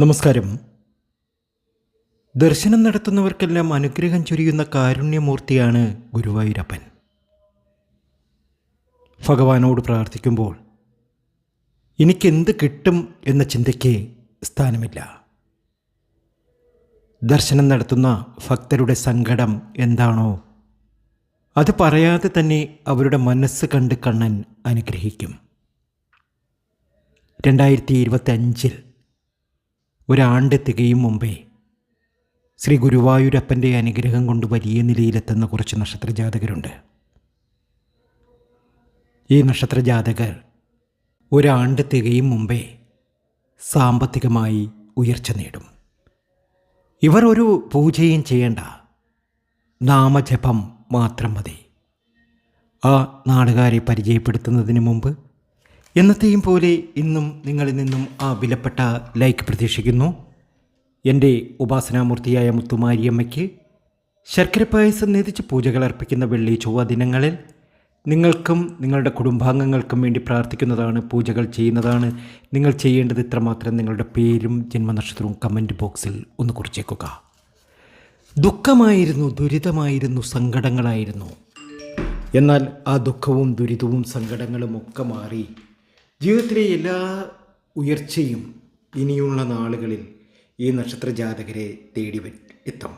നമസ്കാരം. ദർശനം നടത്തുന്നവർക്കെല്ലാം അനുഗ്രഹം ചൊരിയുന്ന കാരുണ്യമൂർത്തിയാണ് ഗുരുവായൂരപ്പൻ. ഭഗവാനോട് പ്രാർത്ഥിക്കുമ്പോൾ എനിക്കെന്ത് കിട്ടും എന്ന ചിന്തയ്ക്ക് സ്ഥാനമില്ല. ദർശനം നടത്തുന്ന ഭക്തരുടെ സങ്കടം എന്താണോ അത് പറയാതെ തന്നെ അവരുടെ മനസ്സ് കണ്ട് കണ്ണൻ അനുഗ്രഹിക്കും. രണ്ടായിരത്തി ഇരുപത്തി ഒരാണ്ട് തികയും മുമ്പേ ശ്രീ ഗുരുവായൂരപ്പന്റെ അനുഗ്രഹം കൊണ്ട് വലിയ നിലയിലെത്തുന്ന കുറച്ച് നക്ഷത്രജാതകരുണ്ട്. ഈ നക്ഷത്രജാതകർ ഒരാണ്ട് തികയും മുമ്പേ സാമ്പത്തികമായി ഉയർച്ച നേടും. ഇവർ ഒരു പൂജയും ചെയ്യേണ്ട നാമജപം മാത്രം മതി. ആ നാടുകാരെ പരിചയപ്പെടുത്തുന്നതിന് മുമ്പ് എന്നത്തെയും പോലെ ഇന്നും നിങ്ങളിൽ നിന്നും ആ വിലപ്പെട്ട ലൈക്ക് പ്രതീക്ഷിക്കുന്നു. എന്റെ ഉപാസനാമൂർത്തിയായ മുത്തുമാരിയമ്മയ്ക്ക് ശർക്കര പായസം നേതിച്ച് പൂജകൾ അർപ്പിക്കുന്ന വെള്ളി ചൊവ്വ ദിനങ്ങളിൽ നിങ്ങൾക്കും നിങ്ങളുടെ കുടുംബാംഗങ്ങൾക്കും വേണ്ടി പ്രാർത്ഥിക്കുന്നതാണ് പൂജകൾ ചെയ്യുന്നതാണ്. നിങ്ങൾ ചെയ്യേണ്ടത് ഇത്രമാത്രം നിങ്ങളുടെ പേരും ജന്മനക്ഷത്രവും കമന്റ് ബോക്സിൽ ഒന്ന് കുറിച്ചേക്കുക. ദുഃഖമായിരുന്നു ദുരിതമായിരുന്നു സങ്കടങ്ങളായിരുന്നു. എന്നാൽ ആ ദുഃഖവും ദുരിതവും സങ്കടങ്ങളും ഒക്കെ മാറി. ജീവിതത്തിലെ എല്ലാ ഉയർച്ചയും ഇനിയുള്ള നാളുകളിൽ ഈ നക്ഷത്ര ജാതകരെ തേടി എത്തും.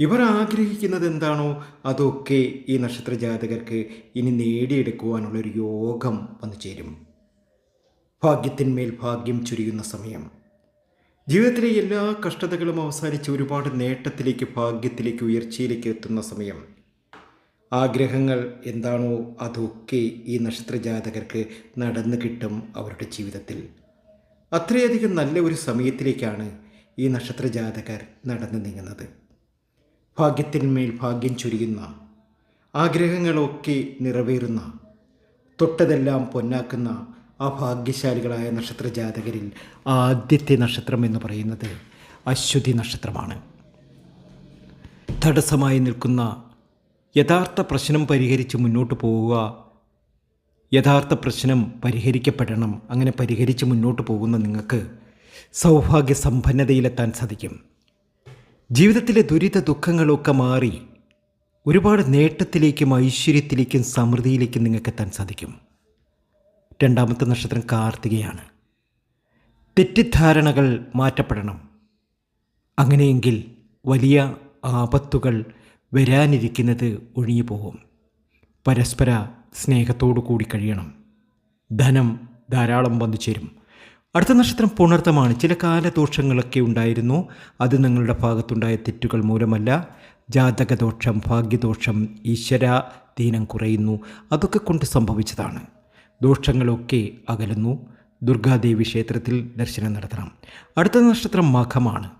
ഇവർ ആഗ്രഹിക്കുന്നത് എന്താണോ അതൊക്കെ ഈ നക്ഷത്ര ജാതകർക്ക് ഇനി നേടിയെടുക്കുവാനുള്ളൊരു യോഗം വന്നു ചേരും. ഭാഗ്യത്തിന്മേൽ ഭാഗ്യം ചുരിയുന്ന സമയം. ജീവിതത്തിലെ എല്ലാ കഷ്ടതകളും അവസാനിച്ച് ഒരുപാട് നേട്ടത്തിലേക്ക് ഭാഗ്യത്തിലേക്ക് ഉയർച്ചയിലേക്ക് എത്തുന്ന സമയം. ആഗ്രഹങ്ങൾ എന്താണോ അതൊക്കെ ഈ നക്ഷത്രജാതകർക്ക് നടന്നു കിട്ടും അവരുടെ ജീവിതത്തിൽ. അത്രയധികം നല്ല ഒരു സമയത്തിലേക്കാണ് ഈ നക്ഷത്രജാതകർ നടന്നു നീങ്ങുന്നത്. ഭാഗ്യത്തിന്മേൽ ഭാഗ്യം ചൊരിയുന്ന ആഗ്രഹങ്ങളൊക്കെ നിറവേറുന്ന തൊട്ടതെല്ലാം പൊന്നാക്കുന്ന ആ ഭാഗ്യശാലികളായ നക്ഷത്ര ജാതകരിൽ ആദ്യത്തെ നക്ഷത്രം എന്ന് പറയുന്നത് അശ്വതി നക്ഷത്രമാണ്. തടസ്സമായി നിൽക്കുന്ന യഥാർത്ഥ പ്രശ്നം പരിഹരിച്ച് മുന്നോട്ട് പോവുക. യഥാർത്ഥ പ്രശ്നം പരിഹരിക്കപ്പെടണം. അങ്ങനെ പരിഹരിച്ച് മുന്നോട്ട് പോകുന്ന നിങ്ങൾക്ക് സൗഭാഗ്യ സമ്പന്നതയിലെത്താൻ സാധിക്കും. ജീവിതത്തിലെ ദുരിത ദുഃഖങ്ങളൊക്കെ മാറി ഒരുപാട് നേട്ടത്തിലേക്കും ഐശ്വര്യത്തിലേക്കും സമൃദ്ധിയിലേക്കും നിങ്ങൾക്ക് എത്താൻ സാധിക്കും. രണ്ടാമത്തെ നക്ഷത്രം കാർത്തികയാണ്. തെറ്റിദ്ധാരണകൾ മാറ്റപ്പെടണം. അങ്ങനെയെങ്കിൽ വലിയ ആപത്തുകൾ വരാനിരിക്കുന്നത് ഒഴിഞ്ഞു പോകും പരസ്പര സ്നേഹത്തോടു കൂടി കഴിയണം. ധനം ധാരാളം വന്നു ചേരും. അടുത്ത നക്ഷത്രം പുണർത്തമാണ്. ചില കാലദോഷങ്ങളൊക്കെ ഉണ്ടായിരുന്നു. അത് നിങ്ങളുടെ ഭാഗത്തുണ്ടായ തെറ്റുകൾ മൂലമല്ല. ജാതകദോഷം ഭാഗ്യദോഷം ദീനം കുറയുന്നു. അതൊക്കെ കൊണ്ട് സംഭവിച്ചതാണ്. ദോഷങ്ങളൊക്കെ അകലുന്നു. ദുർഗാദേവി ക്ഷേത്രത്തിൽ ദർശനം നടത്തണം. അടുത്ത നക്ഷത്രം മഖമാണ്.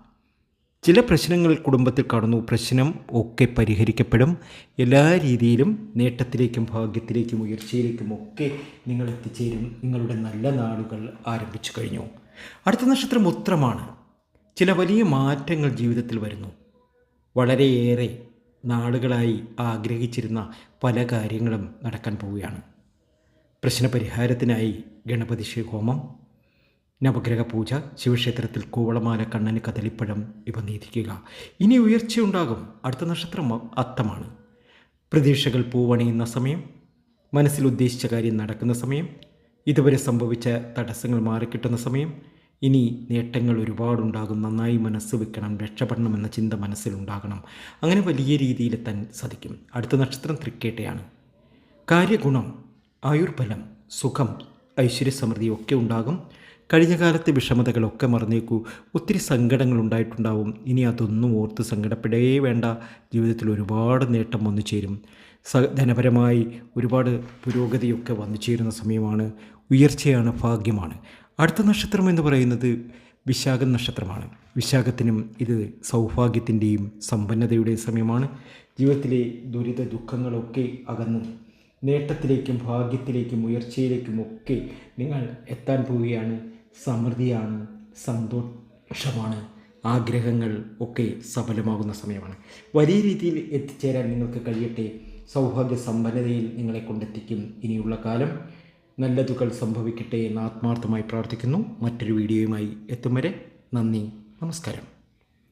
ചില പ്രശ്നങ്ങൾ കുടുംബത്തിൽ കടന്നു പ്രശ്നം ഒക്കെ പരിഹരിക്കപ്പെടും. എല്ലാ രീതിയിലും നേട്ടത്തിലേക്കും ഭാഗ്യത്തിലേക്കും ഉയർച്ചയിലേക്കും ഒക്കെ നിങ്ങൾ എത്തിച്ചേരും. നിങ്ങളുടെ നല്ല നാളുകൾ ആരംഭിച്ചു കഴിഞ്ഞു. അടുത്ത നക്ഷത്രം ഉത്രമാണ്. ചില വലിയ മാറ്റങ്ങൾ ജീവിതത്തിൽ വരുന്നു. വളരെയേറെ നാളുകളായി ആഗ്രഹിച്ചിരുന്ന പല കാര്യങ്ങളും നടക്കാൻ പോവുകയാണ്. പ്രശ്നപരിഹാരത്തിനായി ഗണപതി ഹോമം നവഗ്രഹ പൂജ ശിവക്ഷേത്രത്തിൽ കൂവളമാല കണ്ണന് കദളിപ്പഴം ഇവ നീതിക്കുക. ഇനി ഉയർച്ചയുണ്ടാകും. അടുത്ത നക്ഷത്രം അത്തമാണ്. പ്രതീക്ഷകൾ പൂവണിയുന്ന സമയം മനസ്സിൽ ഉദ്ദേശിച്ച കാര്യം നടക്കുന്ന സമയം ഇതുവരെ സംഭവിച്ച തടസ്സങ്ങൾ മാറിക്കിട്ടുന്ന സമയം ഇനി നേട്ടങ്ങൾ ഒരുപാടുണ്ടാകും. നന്നായി മനസ്സ് വെക്കണം. രക്ഷപ്പെടണം എന്ന ചിന്ത മനസ്സിലുണ്ടാകണം. അങ്ങനെ വലിയ രീതിയിൽ രീതിയിലെത്താൻ സാധിക്കും. അടുത്ത നക്ഷത്രം തൃക്കേട്ടയാണ്. കാര്യഗുണം ആയുർബലം സുഖം ഐശ്വര്യസമൃദ്ധി ഒക്കെ ഉണ്ടാകും. കഴിഞ്ഞ കാലത്തെ വിഷമതകളൊക്കെ മറന്നേക്കൂ. ഒത്തിരി സങ്കടങ്ങൾ ഉണ്ടായിട്ടുണ്ടാവും ഇനി അതൊന്നും ഓർത്ത് സങ്കടപ്പെടേ വേണ്ട. ജീവിതത്തിൽ ഒരുപാട് നേട്ടം വന്നു ചേരും. സ ധനപരമായി ഒരുപാട് പുരോഗതിയൊക്കെ വന്നു ചേരുന്ന സമയമാണ്. ഉയർച്ചയാണ് ഭാഗ്യമാണ്. അടുത്ത നക്ഷത്രം എന്ന് പറയുന്നത് വിശാഖം നക്ഷത്രമാണ്. വിശാഖത്തിനും ഇത് സൗഭാഗ്യത്തിന്റെയും സമ്പന്നതയുടെയും സമയമാണ്. ജീവിതത്തിലെ ദുരിത ദുഃഖങ്ങളൊക്കെ അകന്ന് നേട്ടത്തിലേക്കും ഭാഗ്യത്തിലേക്കും ഉയർച്ചയിലേക്കും ഒക്കെ നിങ്ങൾ എത്താൻ പോവുകയാണ്. സമൃദ്ധിയാണ് സന്തോഷമാണ് ആഗ്രഹങ്ങൾ ഒക്കെ സഫലമാകുന്ന സമയമാണ്. വലിയ രീതിയിൽ എത്തിച്ചേരാൻ നിങ്ങൾക്ക് കഴിയട്ടെ. സൗഭാഗ്യ സമ്പന്നതയിൽ നിങ്ങളെ കൊണ്ടെത്തിക്കും. ഇനിയുള്ള കാലം നല്ലതുകൾ സംഭവിക്കട്ടെ എന്ന് ആത്മാർത്ഥമായി പ്രാർത്ഥിക്കുന്നു. മറ്റൊരു വീഡിയോയുമായി എത്തും വരെ നന്ദി നമസ്കാരം.